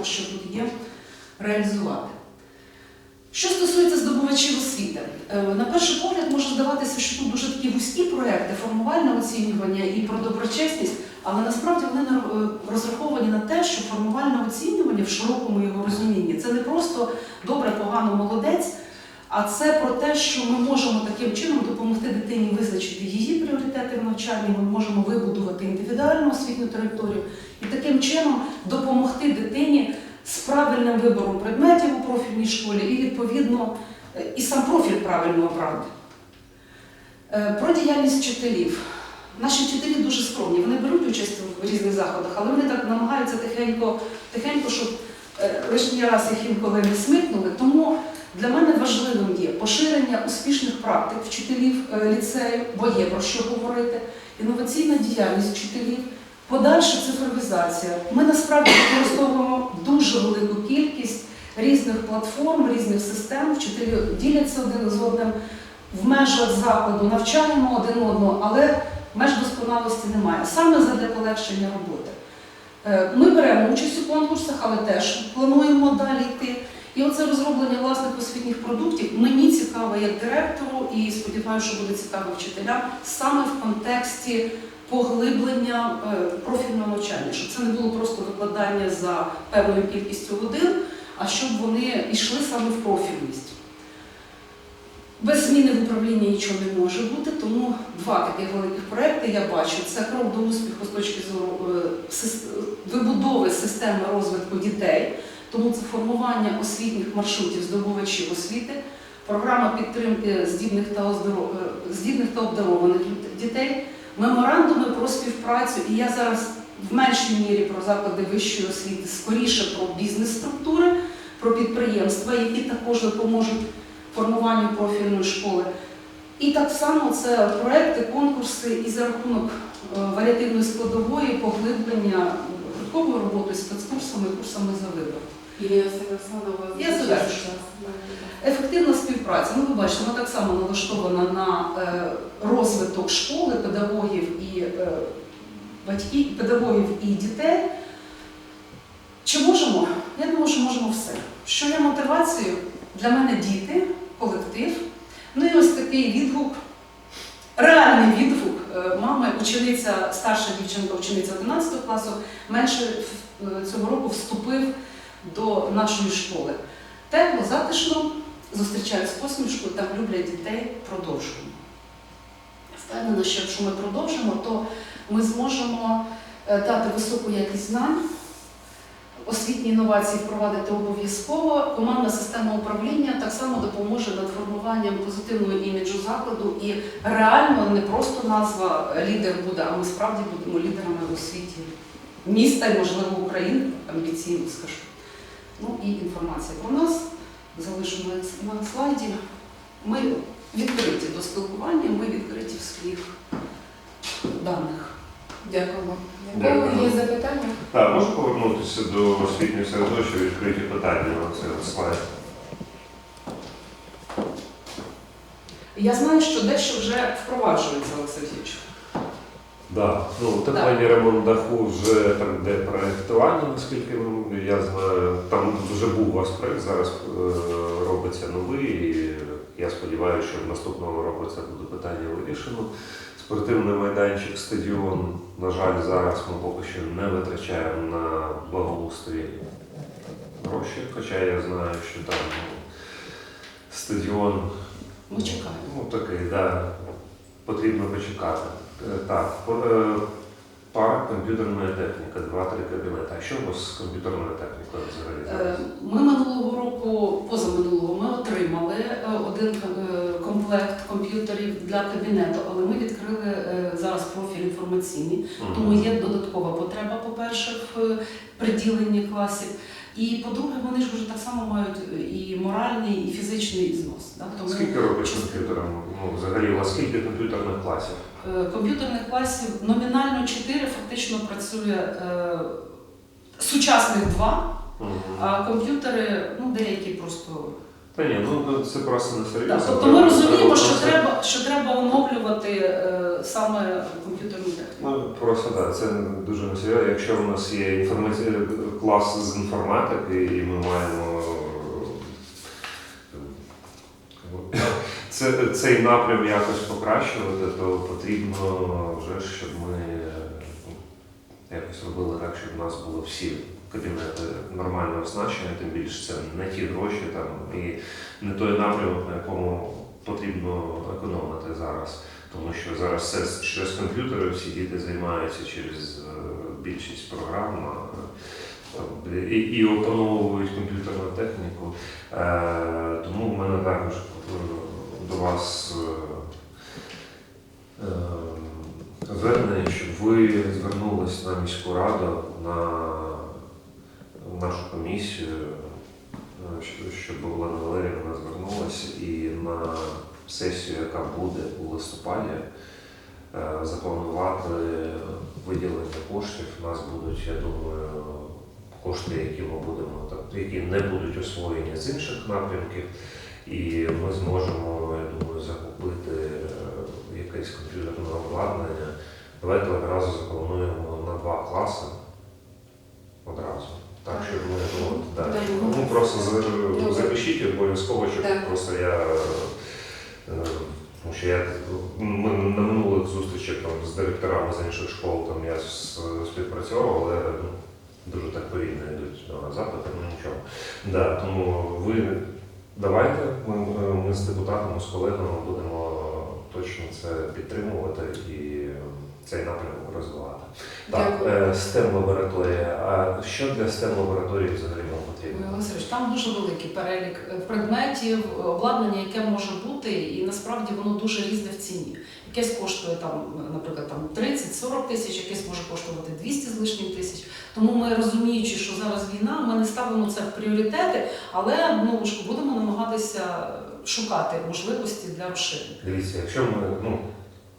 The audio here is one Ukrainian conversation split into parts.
того, що тут є, реалізувати. Що стосується здобувачів освіти, Е, на перший погляд може здаватися, що тут дуже такі вузькі проекти, формувальне оцінювання і про доброчесність, але насправді вони е, розраховані на те, що формувальне оцінювання в широкому його розумінні це не просто добре, погано, молодець, а це про те, що ми можемо таким чином допомогти дитині визначити її пріоритети в навчанні, ми можемо вибудувати індивідуальну освітню траєкторію і таким чином допомогти дитині з правильним вибором предметів у профільній школі і відповідно е, і сам профіль правильно обрати. Е, Про діяльність вчителів. Наші вчителі дуже скромні, вони беруть участь в різних заходах, але вони так намагаються тихенько, тихенько щоб е, лишній раз їх інколи не смикнули. Тому для мене важливим є поширення успішних практик вчителів е, ліцею, бо є про що говорити, інноваційна діяльність вчителів, подальша цифровізація. Ми насправді використовуємо дуже велику кількість різних платформ, різних систем. Вчителі діляться один з одним в межах закладу, навчаємо один одного, але меж досконалості немає. Саме задля полегшення роботи. Е, Ми беремо участь у конкурсах, але теж плануємо далі йти. І оце розроблення власних освітніх продуктів мені цікаво як директору, і сподіваюся, що буде цікаво вчителям саме в контексті поглиблення е, профільного навчання, щоб це не було просто викладання за певною кількістю годин, а щоб вони йшли саме в профільність. Без зміни в управлінні нічого не може бути, тому два таких великих проекти я бачу. Це крок до успіху з точки зору е, вибудови системи розвитку дітей, тому це формування освітніх маршрутів здобувачів освіти, програма підтримки здібних та, оздоро- е, здібних та обдарованих дітей, меморандуми про співпрацю. І я зараз в меншій мірі про заклади вищої освіти, скоріше про бізнес-структури, про підприємства, які також допоможуть формуванню профільної школи. І так само це проекти, конкурси і за рахунок е, варіативної складової поглиблення гурткової роботи спецкурсами курсами за вибор. Я завершу. Ефективна співпраця. Ну, ви бачите, вона так само налаштована на е, розвиток школи, педагогів і е, батьків, педагогів і дітей. Чи можемо? Я думаю, що можемо все. Що є мотивацією? Для мене діти, колектив. Ну і ось такий відгук, реальний відгук е, мами, учениця, старша дівчинка, учениця 11 класу, менше цього року вступив до нашої школи. Тепло, затишно, зустрічають з посмішкою, там люблять дітей, продовжуємо. Впевнена, що якщо ми продовжимо, то ми зможемо е, дати високу якість знань, освітні інновації впровадити обов'язково. Командна система управління так само допоможе над формуванням позитивного іміджу закладу і реально не просто назва лідер буде, а ми справді будемо лідерами в освіті міста і, можливо, України, амбіційно скажу. Ну і інформація про нас залишу на, слайді. Ми відкриті до спілкування, ми відкриті в своїх даних. Дякуємо. Дякую. Є запитання? Так, можу повернутися до освітнього середовища відкриті питання на цей слайд. Я знаю, що дещо вже впроваджується, Олексій Сергійович. Да. Ну, утеплення ремонт даху вже там де проєктування, наскільки я знаю. Там вже був у вас проєкт, зараз е, робиться новий. І я сподіваюся, що в наступному року це буде питання вирішено. Спортивний майданчик, стадіон, на жаль, зараз ми поки що не витрачаємо на благоустрій гроші, хоча я знаю, що там ну, стадіон Ми чекаємо. Ну, такий, да. Потрібно почекати. Е, Так, е, комп'ютерної техніки, два-три кабінети. А що у вас з комп'ютерною технікою взагалі Е, зараз? Ми минулого року, позаминулого, ми отримали один комплект комп'ютерів для кабінету, але ми відкрили зараз профіль інформаційний. Тому є додаткова потреба, по-перше, в приділенні класів. І по-друге, вони ж вже так само мають і моральний, і фізичний знос. Да? Тому Скільки чисто- комп'ютером? Ну, взагалі, у вас скільки комп'ютерних класів? Е, комп'ютерних класів номінально 4, фактично працює е, сучасних два, Мгм. а комп'ютери, ну деякі просто Та ні, ну це просто не серйозно. Тобто ми розуміємо, що треба, що треба оновлювати е, саме комп'ютерну техніку. Ну, просто так, це дуже не серйозно. Якщо в нас є інформація клас з інформатики, і ми маємо е, це, цей напрям якось покращувати, то потрібно вже, щоб ми ну, якось робили так, щоб в нас було всі кабінети нормально оснащені, тим більше це не ті гроші там і не той напрямок, на якому потрібно економити зараз. Тому що зараз все через комп'ютери, всі діти займаються через е, більшість програм і, і опановують комп'ютерну техніку. Е, тому в мене також до вас е, е, звернення, щоб ви звернулись на міську раду, на нашу комісію, е, щоб- Олена Валерівна звернулася і на сесію, яка буде у листопаді, запланувати виділення коштів. У нас будуть, я думаю, кошти, які ми будемо які не будуть освоєні з інших напрямків, і ми зможемо, я думаю, закупити е, якесь комп'ютерне обладнання. Давайте одразу заплануємо на два класи. Одразу. Так, щоб ми ну, от, да. Да, ну, просто запишіть обов'язково, щоб Да. просто я. е, Тому що я ми на минулих зустрічах там, з директорами з інших школ там я с- співпрацював, але ну, дуже так повільно йдуть запити, ну нічого. Да, тому ви давайте, ми, ми з депутатами, з колегами будемо точно це підтримувати і цей напрямок розвивати. Так, Дякую. е, STEM лабораторія. А що для STEM лабораторії взагалі вам потрібно? Васильович, там дуже великий перелік е, предметів, е, обладнання, яке може бути, і насправді воно дуже різне в ціні. Якесь коштує там, е, наприклад, там 30-40 тисяч, якесь може коштувати 200 з лишнім тисяч. Тому ми розуміючи, що зараз війна, ми не ставимо це в пріоритети, але ну будемо намагатися шукати можливості для розширення. Дивіться, якщо ми ну,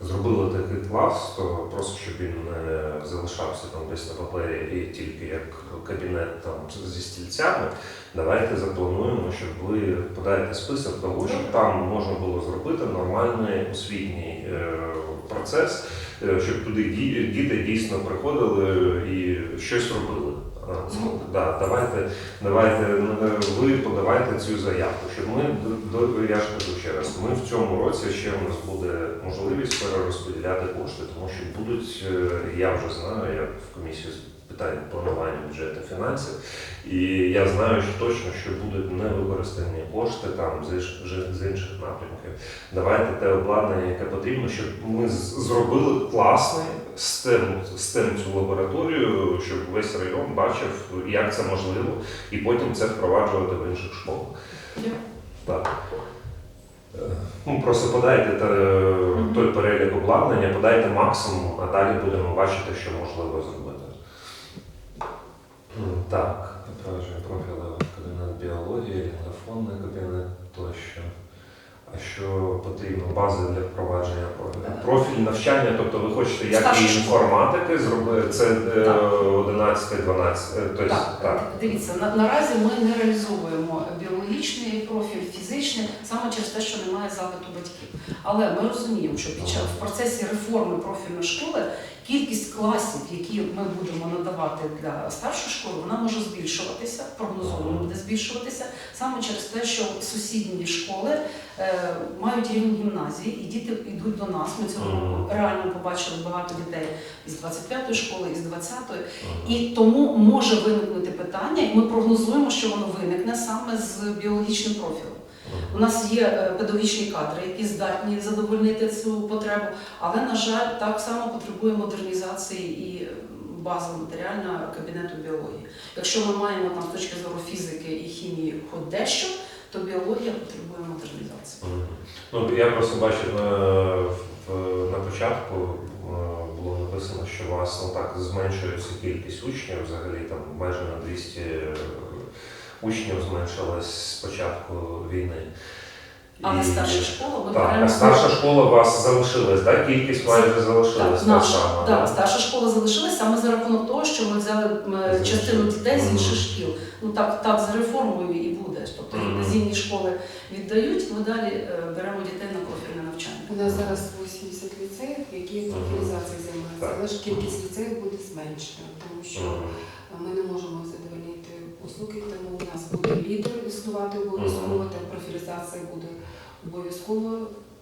зробили такий клас, то просто щоб він не залишався там десь на папері і тільки як кабінет там зі стільцями, давайте заплануємо, щоб ви подаєте список того, щоб там можна було зробити нормальний освітній е, процес, е, щоб туди діти дійсно приходили і щось робили. Ну, да, давайте, давайте ну, е, ви подавайте цю заявку, щоб ми до, я ж кажу ще раз, ми в цьому році ще у нас буде можливість перерозподіляти кошти, тому що будуть, е, я вже знаю, я в комісії з питань планування бюджету фінансів, і я знаю що точно, що будуть невикористані кошти там з, з інших напрямків. Давайте те обладнання, яке потрібно, щоб ми зробили класний STEM, STEM цю лабораторію, щоб весь район бачив, як це можливо, і потім це впроваджувати в інших школах. Дякую. Так. Е, Ну, просто подайте та, е, той перелік обладнання, подайте максимум, а далі будемо бачити, що можливо зробити. Так, відображення профілю кабінет біології, лінгофонний кабінет тощо. А що потрібно? Бази для впровадження профілю. Профіль навчання, тобто ви хочете як і інформатики зробити, це е, Так. 11, 12, е, тобто, Так, так. дивіться, на, наразі ми не реалізовуємо біологічний профіль, фізичний, саме через те, що немає запиту батьків. Але ми розуміємо, що під час в процесі реформи профільної школи кількість класів, які ми будемо надавати для старшої школи, вона може збільшуватися, прогнозовано буде збільшуватися саме через те, що сусідні школи е, мають рівень гімназії, і діти йдуть до нас. Ми цього року реально побачили багато дітей із 25-ї школи, із 20-ї. І тому може виникнути питання, і ми прогнозуємо, що воно виникне саме з біологічним профілем. У нас є е, педагогічні кадри, які здатні задовольнити цю потребу, але, на жаль, так само потребує модернізації і е, база матеріальна кабінету біології. Якщо ми маємо там з точки зору фізики і хімії хоч дещо, то біологія потребує модернізації. Ну, я просто бачив на, початку е, було написано, що у вас ну, так зменшується кількість учнів, взагалі там майже на 200 учнів зменшилась з початку війни. Але І- старша школа ми Так, а старша школа у вас залишилась, так? Кількість майже Так, та наша, сама, да, да? старша школа залишилась саме за рахунок того, що ми взяли м, З частину дітей з інших шкіл. Ну так, так за реформою і буде. Тобто Мгм. гімназійні школи віддають, ми далі е, беремо дітей на профільне навчання. У нас зараз 80 ліцеїв, які профілізацією займаються, але ж кількість ліцеїв буде зменшена, тому що Мгм. ми не можемо задовольнити послуги, тому у нас буде лідер існувати обов'язково, Мгм. та профілізація буде обов'язково.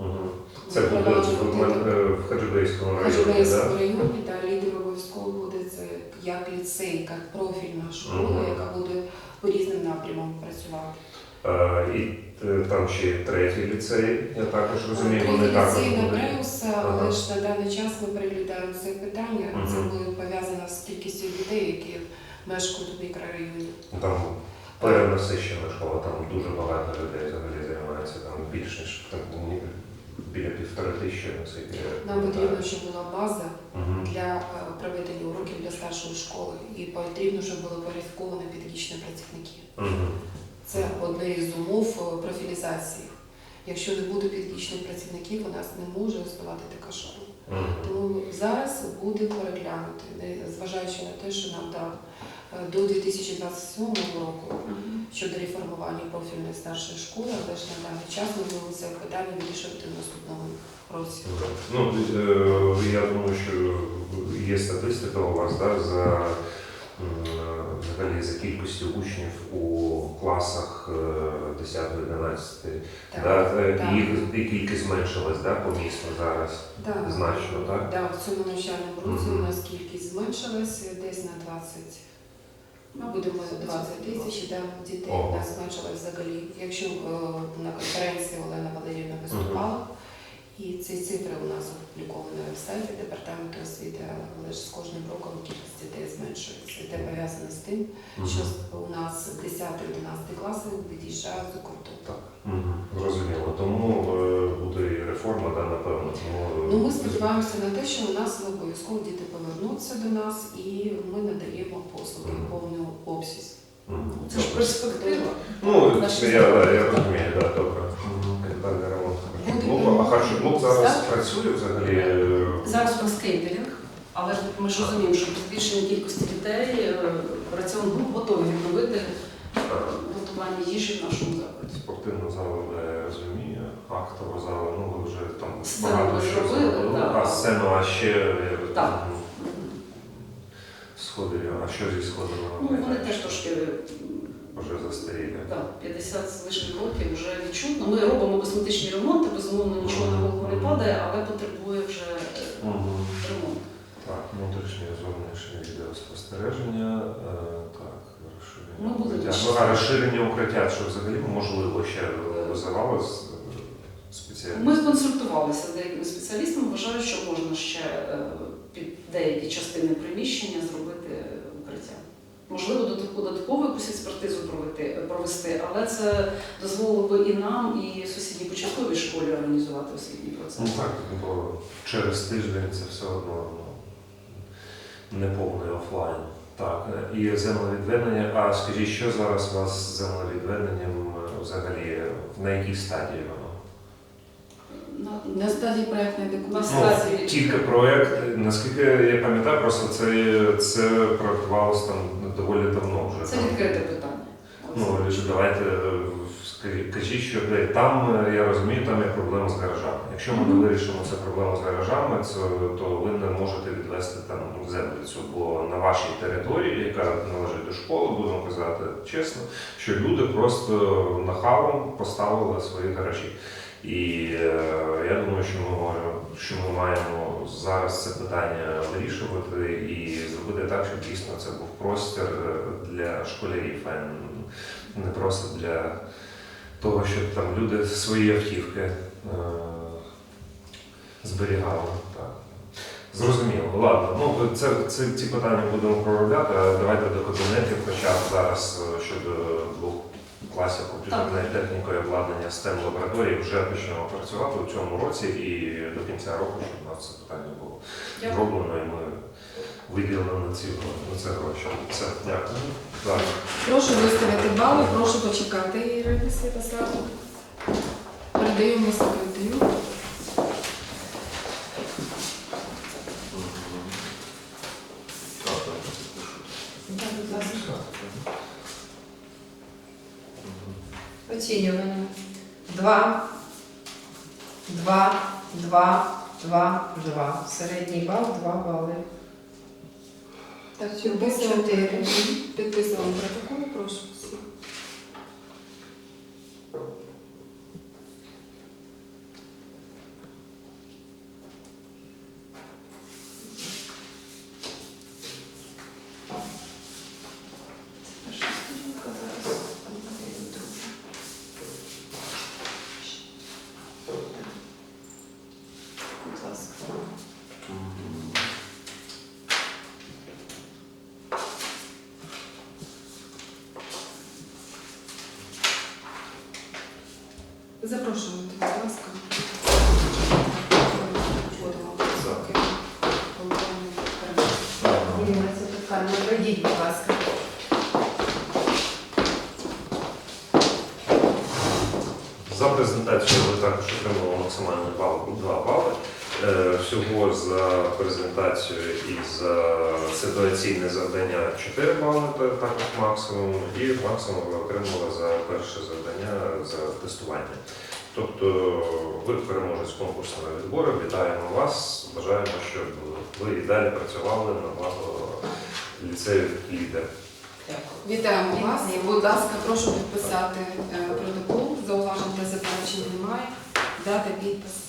Мгм. Це буде в, е, в Хаджибейському районі, так? районі та лідер обов'язково буде це як ліцей, як профільна школа, Мгм. яка буде по різним напрямам працювати. Е, І е, там ще є третій ліцей, я також розумію, вони також ліцей Ага. але ж на даний час ми переглядаємо це питання. Це буде пов'язано з кількістю дітей, які мешкають у мікрорайоні. Там перенасищена школа, там дуже багато людей взагалі займається, там більш ніж там, біля півтори тисячі я Нам потрібно, щоб була база Мгм. для е, проведення уроків для старшої школи, і потрібно, щоб були кваліфіковані педагогічні працівники. Мгм. Це одне із умов е, профілізації. Якщо не буде педагогічних працівників, у нас не може існувати така школа. Тому зараз буде переглянути, зважаючи на те, що нам дав до 2027 року щодо реформування профільної старшої школи, але ж на даний час ми будемо це питання вирішувати в наступному році. Ну, е, я думаю, що є статистика у вас да, за, взагалі, за кількістю учнів у класах 10-11. Да, е, і їх і кількість зменшилась да, по місту зараз. Так, Значно, так? Да, в цьому навчальному році у нас кількість зменшилась десь на 20, ну, будемо 20 тисяч, да, дітей Ого. у нас зменшилось взагалі. Якщо е, на конференції Олена Валерівна виступала, і ці цифри у нас опубліковані на сайті департаменту освіти, але ж з кожним роком кількість дітей зменшується. Це пов'язано з тим, Мгм. що у нас 10-11 класи від'їжджають за кордон. Так. Мгм. Зрозуміло. Тому е, реформа, да, напевно. Тому, е, Ну, ми сподіваємося на те, що у нас обов'язково діти повернуться до нас і ми надаємо послуги в повному обсязі. Мгм. Це ж перспектива. Ну, я, да, я розумію, да, добре. Капітальний ремонт харчоблоку. А харчоблок зараз Так. працює взагалі? е, Зараз у нас кейтерінг, але ми ж розуміємо, що при збільшенні кількості дітей е, раціон груп готові відновити е, готування їжі в нашому закладі. Спортивну залу я розумію, актову залу, ну ви вже там Сцену багато що зробили, зробили. да. А сцену, а ще Так. ну, сходи, а що зі сходами? Ну, вони теж трошки вже застаріли. Так, 50 з лишнім років вже відчутно. Ми робимо косметичні ремонти, безумовно, нічого на голову не падає, але потребує вже е, Мгм. ремонту. Так, внутрішнє зовнішнє відеоспостереження. е, Так, розширення. Укриття. ще- Ну, а розширення укриття, що взагалі можливо ще визивало з спеціалістів? Ми консультувалися з деякими спеціалістами, вважають, що можна ще е, під деякі частини приміщення зробити укриття. Можливо, додаткову якусь експертизу провести, провести, але це дозволило би і нам, і сусідній початковій школі організувати освітній процес. Ну так, бо через тиждень це все одно ну, не повний офлайн. Так, е, і землевідведення. А скажіть, що зараз у вас з землевідведенням е, взагалі? На якій стадії воно? На- стадії проєктної документації. стадії. Тільки проєкт, наскільки я пам'ятаю, просто це, це проєктувалося там доволі давно вже. Це Там, відкрите питання. Ну, лише давайте е, кажіть, що де. там, е, я розумію, там є проблема з гаражами. Якщо ми не вирішимо цю проблему з гаражами, це, то ви не можете відвести там землю бо на вашій території, яка належить до школи, будемо казати чесно, що люди просто нахалом поставили свої гаражі. І е, я думаю, що ми що ми маємо зараз це питання вирішувати і зробити так, щоб дійсно це був простір е, для школярів, а не просто для того, щоб там люди свої автівки е, зберігали. Так. Зрозуміло, ладно. Ну це, це ці питання будемо проробляти. Давайте до кабінетів, хоча б зараз щодо двох класів комп'ютерної техніки обладнання STEM лабораторії вже почнемо працювати у цьому році і до кінця року, щоб у нас це питання було зроблено, і ми виділили на ці на це гроші. Все, дякую. Так. Прошу виставити бали, прошу почекати Ірина Святославу. Передаємо секретарю. Так, будь ласка. Оцінювання. Два, два, два, два, два. Середній бал два бали. Так, чотири. Підписуємо протокол, прошу всіх. Запрошуємо, будь ласка. Пройдіть, будь ласка. За презентацію ви також отримали максимальний бал 2 бали. Е, Всього за презентацію і за ситуаційне завдання 4 бали, також максимум, і максимум ви отримали за перше завдання за тестування. Тобто ви переможець конкурсного відбору. Вітаємо вас. Бажаємо, щоб ви і далі працювали на благо ліцею лідер. Вітаємо вас. Будь ласка, прошу підписати е, протокол. Зауважень та заперечень немає. Дати підпис.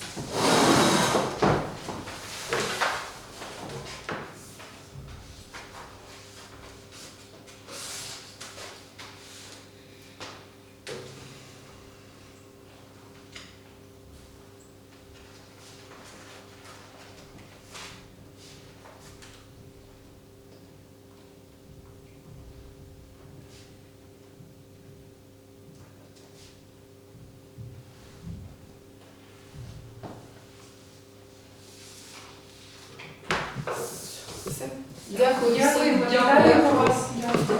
Все. Дякую всім. Дякую, вітаємо вас. Дякую.